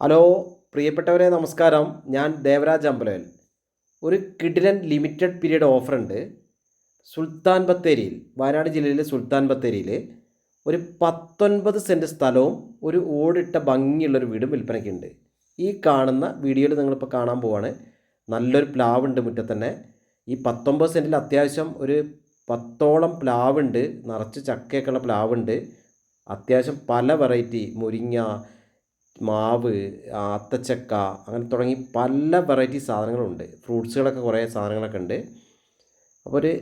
Hello പ്രിയപ്പെട്ടവരെ നമസ്കാരം. ഞാൻ ദേവരാജ് അമ്പലവൻ ഒരു കിഡിലൻ ലിമിറ്റഡ് പീരീഡ് ഉണ്ട്. സുൽത്താൻ ബത്തേരിയിൽ വയനാട് ജില്ലയിലെ സുൽത്താൻ ബത്തേരിയിൽ ഒരു പത്തൊൻപത് സെന്റ് സ്ഥലവും ഒരു ഓടിട്ട ഭംഗിയുള്ളൊരു വീടും വിൽപ്പനയ്ക്കുണ്ട്. ഈ കാണുന്ന വീഡിയോയിൽ നിങ്ങളിപ്പോൾ കാണാൻ പോവാണ്. നല്ലൊരു പ്ലാവുണ്ട് മുറ്റത്ത് തന്നെ ഈ പത്തൊമ്പത് സെന്റിൽ അത്യാവശ്യം ഒരു പത്തോളം പ്ലാവുണ്ട്. നിറച്ച് ചക്കയൊക്കെയുള്ള പ്ലാവുണ്ട്. അത്യാവശ്യം പല വെറൈറ്റി മുരിങ്ങ മാവ് ആത്തച്ചക്ക അങ്ങനെ തുടങ്ങി പല വെറൈറ്റി സാധനങ്ങളുണ്ട്. ഫ്രൂട്ട്സുകളൊക്കെ കുറേ സാധനങ്ങളൊക്കെ ഉണ്ട്. അപ്പോൾ ഒരു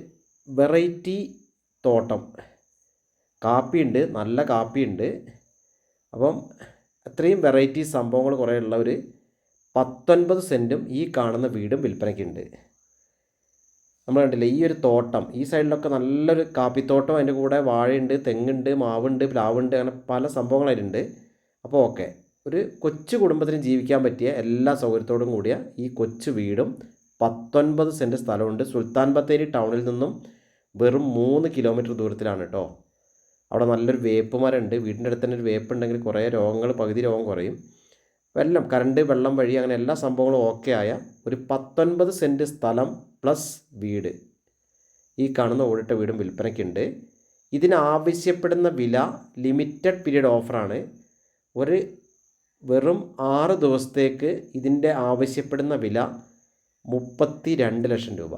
വെറൈറ്റി തോട്ടം. കാപ്പിയുണ്ട് നല്ല കാപ്പിയുണ്ട്. അപ്പം അത്രയും വെറൈറ്റി സംഭവങ്ങൾ കുറേ ഉള്ള ഒരു പത്തൊൻപത് സെന്റും ഈ കാണുന്ന വീടും വിൽപ്പനയ്ക്കുണ്ട് നമ്മൾ കണ്ടില്ലേ ഈ ഒരു തോട്ടം ഈ സൈഡിലൊക്കെ നല്ലൊരു കാപ്പിത്തോട്ടം അതിന്റെ കൂടെ വാഴയുണ്ട് തെങ്ങുണ്ട് മാവുണ്ട് പ്ലാവുണ്ട് അങ്ങനെ പല സംഭവങ്ങളതിലുണ്ട് അപ്പോൾ ഓക്കെ. ഒരു കൊച്ചു കുടുംബത്തിന് ജീവിക്കാൻ പറ്റിയ എല്ലാ സൗകര്യത്തോടും കൂടിയ ഈ കൊച്ചു വീടും പത്തൊൻപത് സെന്റ് സ്ഥലമുണ്ട്. സുൽത്താൻ ബത്തേരി ടൗണിൽ നിന്നും വെറും മൂന്ന് കിലോമീറ്റർ ദൂരത്തിലാണ് കേട്ടോ അവിടെ നല്ലൊരു വേപ്പ് വീടിന്റെ അടുത്ത് തന്നെ ഒരു വേപ്പ് ഉണ്ടെങ്കിൽ കുറേ രോഗങ്ങൾ പകുതി രോഗം കുറയും. വെള്ളം കറണ്ട് വെള്ളം വഴി അങ്ങനെ എല്ലാ സംഭവങ്ങളും ഓക്കെ ആയ ഒരു പത്തൊൻപത് സെന്റ് സ്ഥലം പ്ലസ് വീട്. ഈ കാണുന്ന ഓടിട്ട വീടും വിൽപ്പനയ്ക്കുണ്ട് ഇതിനാവശ്യപ്പെടുന്ന വില ലിമിറ്റഡ് പീരീഡ് ഓഫറാണ്. ഒരു വെറും ആറ് ദിവസത്തേക്ക് ഇതിന്റെ ആവശ്യപ്പെടുന്ന വില മുപ്പത്തി രണ്ട് ലക്ഷം രൂപ.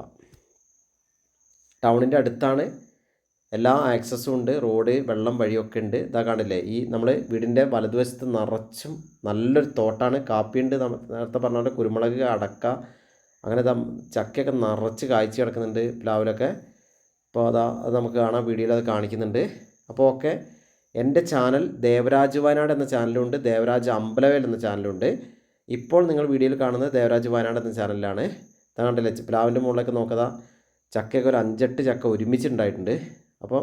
ടൗണിന്റെ അടുത്താണ്. എല്ലാ ആക്സസ്സും ഉണ്ട്. റോഡ് വെള്ളം വഴിയൊക്കെ ഉണ്ട്. ഇതാ കാണില്ലേ? ഈ നമ്മൾ വീടിന്റെ വലതുവശത്ത് നിറച്ചും നല്ലൊരു തോട്ടാണ്. കാപ്പിയുണ്ട് നേരത്തെ പറഞ്ഞ പോലെ കുരുമുളക് അടക്ക അങ്ങനെ ചക്കയൊക്കെ നിറച്ച് കായ്ച്ച് കിടക്കുന്നുണ്ട്. പ്ലാവിലൊക്കെ. അപ്പോൾ അതാ അത് നമുക്ക് കാണാം. വീഡിയോയിൽ അത് കാണിക്കുന്നുണ്ട്. അപ്പോൾ ഓക്കെ. എന്റെ ചാനൽ ദേവരാജ് വയനാട് എന്ന ചാനലുണ്ട് ദേവരാജ് അമ്പലവേൽ എന്ന ചാനലുണ്ട്. ഇപ്പോൾ നിങ്ങൾ വീഡിയോയിൽ കാണുന്നത് ദേവരാജ് വയനാട് എന്ന ചാനലിലാണ്. താണ്ടല്ലേ പ്ലാവിന്റെ മുകളിലൊക്കെ നോക്കതാ. ചക്കയൊക്കെ ഒരു അഞ്ചെട്ട് ചക്ക ഒരുമിച്ചുണ്ടായിട്ടുണ്ട് അപ്പം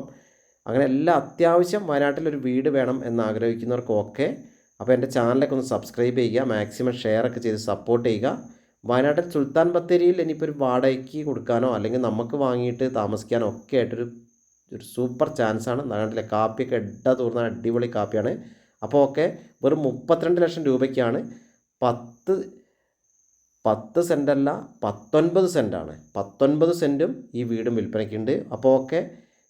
അങ്ങനെ എല്ലാ അത്യാവശ്യം വയനാട്ടിലൊരു വീട് വേണം എന്ന് ആഗ്രഹിക്കുന്നവർക്കൊക്കെ അപ്പോൾ എന്റെ ചാനലൊക്കെ ഒന്ന് സബ്സ്ക്രൈബ് ചെയ്യുക മാക്സിമം ഷെയർ ഒക്കെ ചെയ്ത് സപ്പോർട്ട് ചെയ്യുക. വയനാട്ടിൽ സുൽത്താൻ ബത്തേരിയിൽ ഇനിയിപ്പോൾ ഒരു വാടകയ്ക്ക് കൊടുക്കാനോ അല്ലെങ്കിൽ നമുക്ക് വാങ്ങിയിട്ട് താമസിക്കാനോ ഒക്കെ ആയിട്ടൊരു ഒരു സൂപ്പർ ചാൻസാണ്. നാട്ടിലെ കാപ്പിയൊക്കെ എഡ തൂർന്ന അടിപൊളി കാപ്പിയാണ്. അപ്പോൾ ഓക്കെ വെറും മുപ്പത്തിരണ്ട് ലക്ഷം രൂപയ്ക്കാണ് പത്ത് പത്ത് സെന്റല്ല പത്തൊൻപത് സെന്റാണ് പത്തൊൻപത് സെന്റും ഈ വീടും വിൽപ്പനയ്ക്കുണ്ട്. അപ്പോൾ ഓക്കെ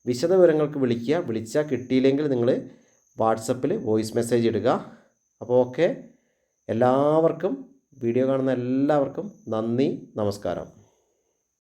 വിശദ വിവരങ്ങൾക്ക് വിളിക്കുക. വിളിച്ചാൽ കിട്ടിയില്ലെങ്കിൽ നിങ്ങൾ വാട്സപ്പിൽ വോയിസ് മെസ്സേജ് ഇടുക. അപ്പോൾ ഓക്കെ എല്ലാവർക്കും വീഡിയോ കാണുന്ന എല്ലാവർക്കും നന്ദി നമസ്കാരം.